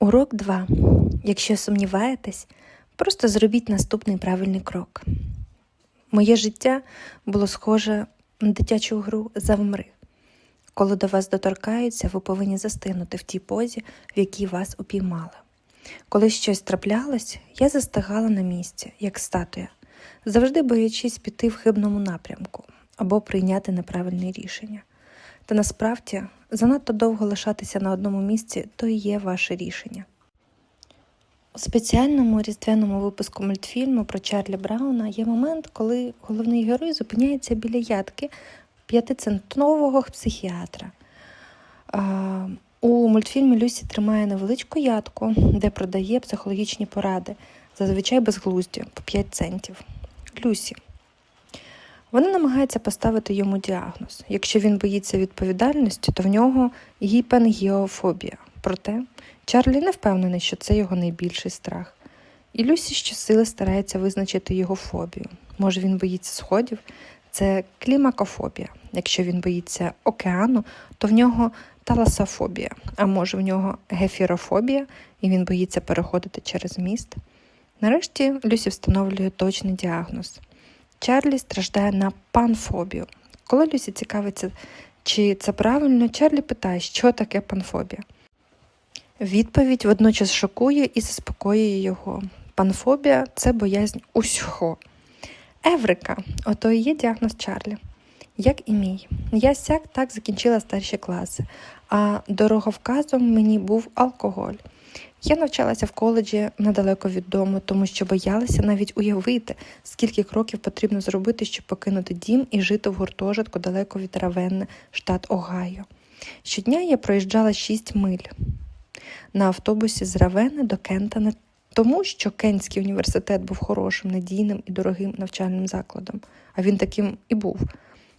Урок 2. Якщо сумніваєтесь, просто зробіть наступний правильний крок. Моє життя було схоже на дитячу гру Завмри. Коли до вас доторкаються, ви повинні застигнути в тій позі, в якій вас упіймали. Коли щось траплялось, я застигала на місці, як статуя, завжди боячись піти в хибному напрямку або прийняти неправильне рішення. Та насправді занадто довго лишатися на одному місці то і є ваше рішення. У спеціальному різдвяному випуску мультфільму про Чарлі Брауна є момент, коли головний герой зупиняється біля ядки п'ятицентрового психіатра. У мультфільмі Люсі тримає невеличку ядку, де продає психологічні поради, зазвичай безглузді, по 5 центів. Люсі. Вона намагається поставити йому діагноз. Якщо він боїться відповідальності, то в нього гіпенгіофобія. Проте Чарлі не впевнений, що це його найбільший страх. І Люсі щосили старається визначити його фобію. Може, він боїться сходів, це клімакофобія. Якщо він боїться океану, то в нього таласофобія, а може в нього гефірофобія, і він боїться переходити через міст. Нарешті Люсі встановлює точний діагноз. Чарлі страждає на панфобію. Коли Люсі цікавиться, чи це правильно, Чарлі питає, що таке панфобія. Відповідь водночас шокує і заспокоює його. Панфобія це боязнь усього. Еврика, ото і є діагноз Чарлі. Як і мій. Я сяк так закінчила старші класи, а дороговказом мені був алкоголь. Я навчалася в коледжі недалеко від дому, тому що боялася навіть уявити, скільки кроків потрібно зробити, щоб покинути дім і жити в гуртожитку далеко від Равенни, штат Огайо. Щодня я проїжджала 6 миль на автобусі з Равени до Кента не тому, що Кентський університет був хорошим, надійним і дорогим навчальним закладом, а він таким і був.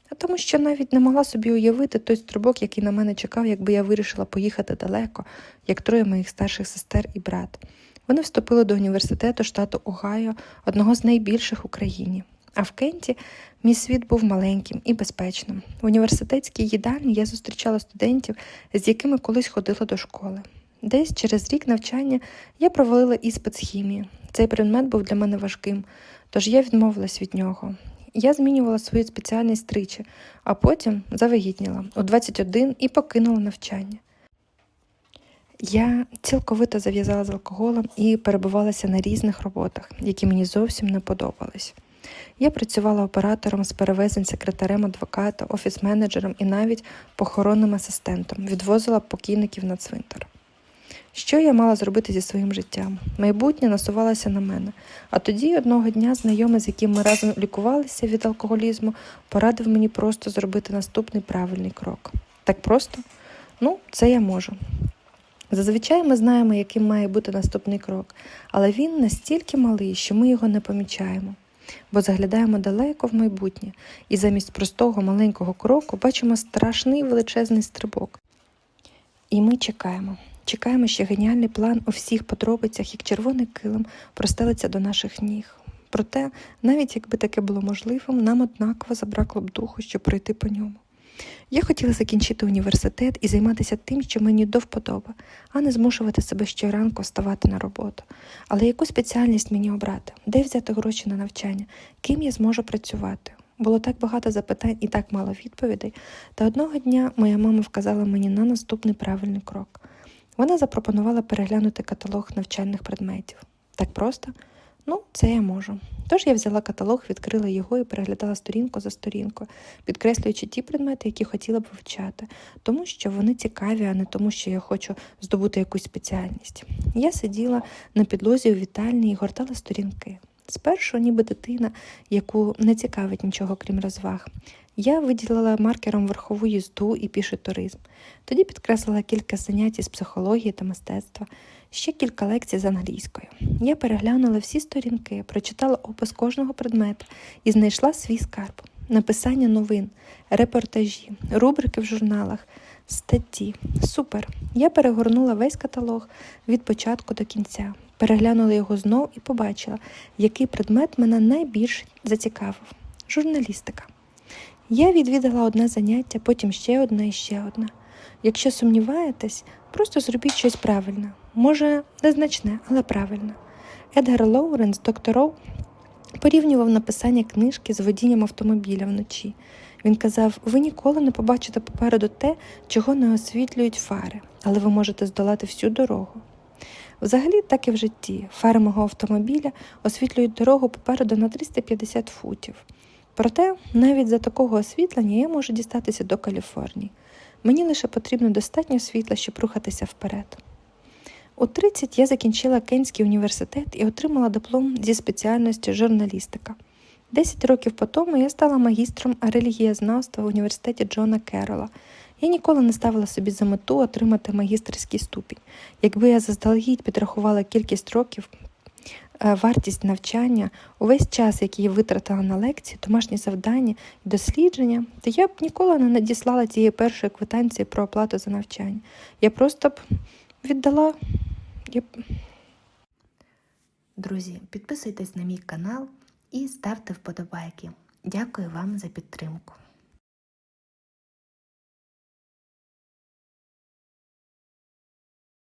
А тому, що навіть не могла собі уявити той стрибок, який на мене чекав, якби я вирішила поїхати далеко, як троє моїх старших сестер і брат. Вони вступили до університету штату Огайо, одного з найбільших в Україні. А в Кенті мій світ був маленьким і безпечним. В університетській їдальні я зустрічала студентів, з якими колись ходила до школи. Десь через рік навчання я провалила іспит з хімії. Цей предмет був для мене важким, тож я відмовилась від нього. Я змінювала свою спеціальність тричі, а потім завагітніла у 21 і покинула навчання. Я цілковито зав'язала з алкоголем і перебувалася на різних роботах, які мені зовсім не подобались. Я працювала оператором з перевезень, секретарем адвоката, офіс-менеджером і навіть похоронним асистентом, відвозила покійників на цвинтар. Що я мала зробити зі своїм життям? Майбутнє насувалося на мене. А тоді одного дня знайомий, з яким ми разом лікувалися від алкоголізму, порадив мені просто зробити наступний правильний крок. Так просто? Ну, це я можу. Зазвичай ми знаємо, яким має бути наступний крок, але він настільки малий, що ми його не помічаємо, бо заглядаємо далеко в майбутнє і замість простого маленького кроку бачимо страшний величезний стрибок. І ми чекаємо. Чекаємо, що геніальний план у всіх подробицях, як червоний килим, простелиться до наших ніг. Проте, навіть якби таке було можливим, нам однаково забракло б духу, щоб пройти по ньому. Я хотіла закінчити університет і займатися тим, що мені до вподоби, а не змушувати себе щоранку вставати на роботу. Але яку спеціальність мені обрати? Де взяти гроші на навчання? Ким я зможу працювати? Було так багато запитань і так мало відповідей. Та одного дня моя мама вказала мені на наступний правильний крок. Вона запропонувала переглянути каталог навчальних предметів. Так просто? Ну, це я можу. Тож я взяла каталог, відкрила його і переглядала сторінку за сторінкою, підкреслюючи ті предмети, які хотіла б вивчати, тому що вони цікаві, а не тому, що я хочу здобути якусь спеціальність. Я сиділа на підлозі у вітальні і гортала сторінки. Спершу, ніби дитина, яку не цікавить нічого крім розваг. Я виділила маркером верхову їзду і піший туризм. Тоді підкреслила кілька занять із психології та мистецтва, ще кілька лекцій з англійською. Я переглянула всі сторінки, прочитала опис кожного предмета і знайшла свій скарб, написання новин, репортажі, рубрики в журналах, статті. Супер! Я перегорнула весь каталог від початку до кінця. Переглянула його знов і побачила, який предмет мене найбільш зацікавив журналістика. Я відвідала одне заняття, потім ще одне і ще одне. Якщо сумніваєтесь, просто зробіть щось правильне. Може, незначне, але правильне. Едгар Лоуренс, докторов, порівнював написання книжки з водінням автомобіля вночі. Він казав: ви ніколи не побачите попереду те, чого не освітлюють фари, але ви можете здолати всю дорогу. Взагалі, так і в житті. Фари мого автомобіля освітлюють дорогу попереду на 350 футів. Проте, навіть за такого освітлення я можу дістатися до Каліфорнії. Мені лише потрібно достатньо світла, щоб рухатися вперед. У 30 я закінчила Кенський університет і отримала диплом зі спеціальності журналістика. Десять років по тому я стала магістром релігієзнавства в університеті Джона Керрола. Я ніколи не ставила собі за мету отримати магістерський ступінь. Якби я заздалегідь підрахувала кількість років, вартість навчання, увесь час, який я витратила на лекції, домашні завдання дослідження, то я б ніколи не надіслала цієї першої квитанції про оплату за навчання. Я просто б віддала. Я. Друзі, підписуйтесь на мій канал і ставте вподобайки. Дякую вам за підтримку.